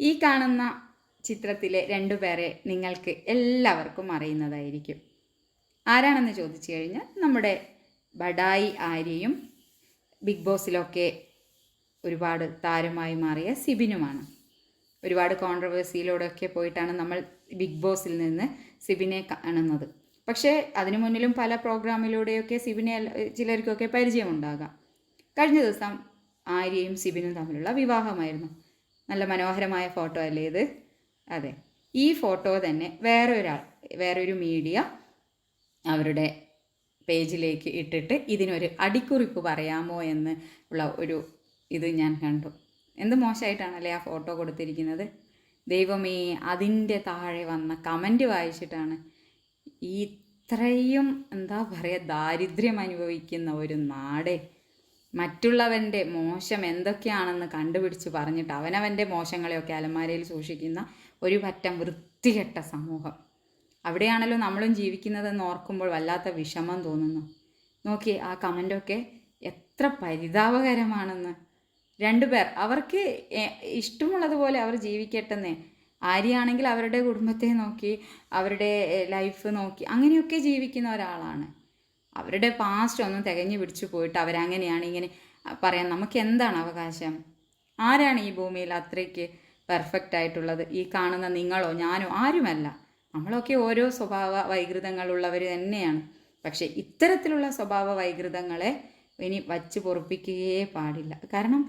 ഈ കാണുന്ന ചിത്രത്തിലെ രണ്ടുപേരെ നിങ്ങൾക്ക് എല്ലാവർക്കും അറിയുന്നതായിരിക്കും. ആരാണെന്ന് ചോദിച്ചു കഴിഞ്ഞാൽ നമ്മുടെ ബഡായി ആര്യയും ബിഗ് ബോസിലൊക്കെ ഒരുപാട് താരമായി മാറിയ സിബിനുമാണ്. ഒരുപാട് കോൺട്രവേഴ്സിയിലൂടെയൊക്കെ പോയിട്ടാണ് നമ്മൾ ബിഗ് ബോസിൽ നിന്ന് സിബിനെ കാണുന്നത്. പക്ഷേ അതിനു മുന്നിലും പല പ്രോഗ്രാമിലൂടെയൊക്കെ സിബിനെ ചിലർക്കൊക്കെ പരിചയമുണ്ടാകാം. കഴിഞ്ഞ ദിവസം ആര്യയും സിബിനും തമ്മിലുള്ള വിവാഹമായിരുന്നു. നല്ല മനോഹരമായ ഫോട്ടോ അല്ലേ ഇത്? അതെ. ഈ ഫോട്ടോ തന്നെ വേറെ ഒരാൾ വേറെ ഒരു മീഡിയ അവരുടെ പേജിലേക്ക് ഇട്ടിട്ട് ഇതിനൊരു അടിക്കുറിപ്പ് പറയാമോ എന്ന് ഉള്ള ഒരു ഇത് ഞാൻ കണ്ടു. എന്ത് മോശമായിട്ടാണല്ലേ ആ ഫോട്ടോ കൊടുത്തിരിക്കുന്നത്? ദൈവമേ അതിന്റെ താഴെ വന്ന കമന്റ് വായിച്ചിട്ടാണ് ഈ ഇത്രയും എന്താ പറയുക ദാരിദ്ര്യം അനുഭവിക്കുന്ന ഒരു നാടേ മറ്റുള്ളവന്റെ മോശം എന്തൊക്കെയാണെന്ന് കണ്ടുപിടിച്ച് പറഞ്ഞിട്ട് അവനവന്റെ മോശങ്ങളെയൊക്കെ അലമാരയിൽ സൂക്ഷിക്കുന്ന ഒരു പറ്റം വൃത്തികെട്ട സമൂഹം. അവിടെയാണല്ലോ നമ്മളും ജീവിക്കുന്നതെന്ന് ഓർക്കുമ്പോൾ വല്ലാത്ത വിഷമം തോന്നുന്നു. നോക്കി ആ കമന്റൊക്കെ എത്ര പരിതാപകരമാണെന്ന്. രണ്ടുപേർ അവർക്ക് ഇഷ്ടമുള്ളതുപോലെ അവർ ജീവിക്കട്ടെന്നേ. ആര്യാണെങ്കിൽ അവരുടെ കുടുംബത്തെ നോക്കി അവരുടെ ലൈഫ് നോക്കി അങ്ങനെയൊക്കെ ജീവിക്കുന്ന ഒരാളാണ്. അവരുടെ പാസ്റ്റ് ഒന്നും തികഞ്ഞു പിടിച്ചു പോയിട്ട് അവരങ്ങനെയാണ് ഇങ്ങനെ പറയാൻ നമുക്ക് എന്താണ് അവകാശം? ആരാണ് ഈ ഭൂമിയിൽ അത്രയ്ക്ക് പെർഫെക്റ്റ് ആയിട്ടുള്ളത്? ഈ കാണുന്ന നിങ്ങളോ ഞാനോ? ആരുമല്ല. നമ്മളൊക്കെ ഓരോ സ്വഭാവ വൈകൃതങ്ങളുള്ളവർ തന്നെയാണ്. പക്ഷേ ഇത്തരത്തിലുള്ള സ്വഭാവ വൈകൃതങ്ങളെ ഇനി വച്ച് പൊറുപ്പിക്കുകയേ പാടില്ല. കാരണം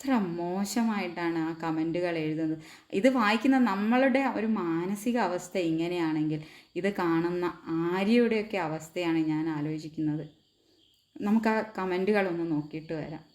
എത്ര മോശമായിട്ടാണ് ആ കമന്റുകൾ എഴുതുന്നത്. ഇത് വായിക്കുന്ന നമ്മളുടെ ഒരു മാനസിക അവസ്ഥ ഇങ്ങനെയാണെങ്കിൽ ഇത് കാണുന്ന ആര്യയുടെയൊക്കെ അവസ്ഥയാണ് ഞാൻ ആലോചിക്കുന്നത്. നമുക്ക് ആ കമന്റുകളൊന്ന് നോക്കിയിട്ട് വരാം.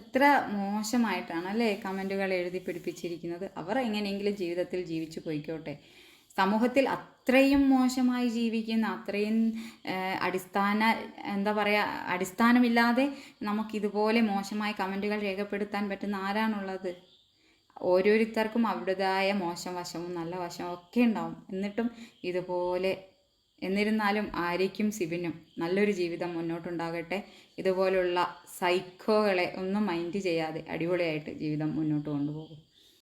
എത്ര മോശമായിട്ടാണ് അല്ലേ കമന്റുകൾ എഴുതി പിടിപ്പിച്ചിരിക്കുന്നത്? അവർ എങ്ങനെയെങ്കിലും ജീവിതത്തിൽ ജീവിച്ചു പോയിക്കോട്ടെ. സമൂഹത്തിൽ അത്രയും മോശമായി ജീവിക്കുന്ന അത്രയും അടിസ്ഥാന എന്താ പറയുക അടിസ്ഥാനമില്ലാതെ നമുക്കിതുപോലെ മോശമായ കമന്റുകൾ രേഖപ്പെടുത്താൻ പറ്റുന്ന ആരാണുള്ളത്? ഓരോരുത്തർക്കും അവരുടേതായ മോശം വശവും നല്ല വശവും ഒക്കെ ഉണ്ടാവും. എന്നിട്ടും ഇതുപോലെ എന്നിരുന്നാലും ആര്യയ്ക്കും സിബിനും നല്ലൊരു ജീവിതം മുന്നോട്ടുണ്ടാകട്ടെ. ഇതുപോലുള്ള സൈക്കോകളെ ഒന്നും മൈൻഡ് ചെയ്യാതെ അടിപൊളിയായിട്ട് ജീവിതം മുന്നോട്ട് കൊണ്ടുപോകും.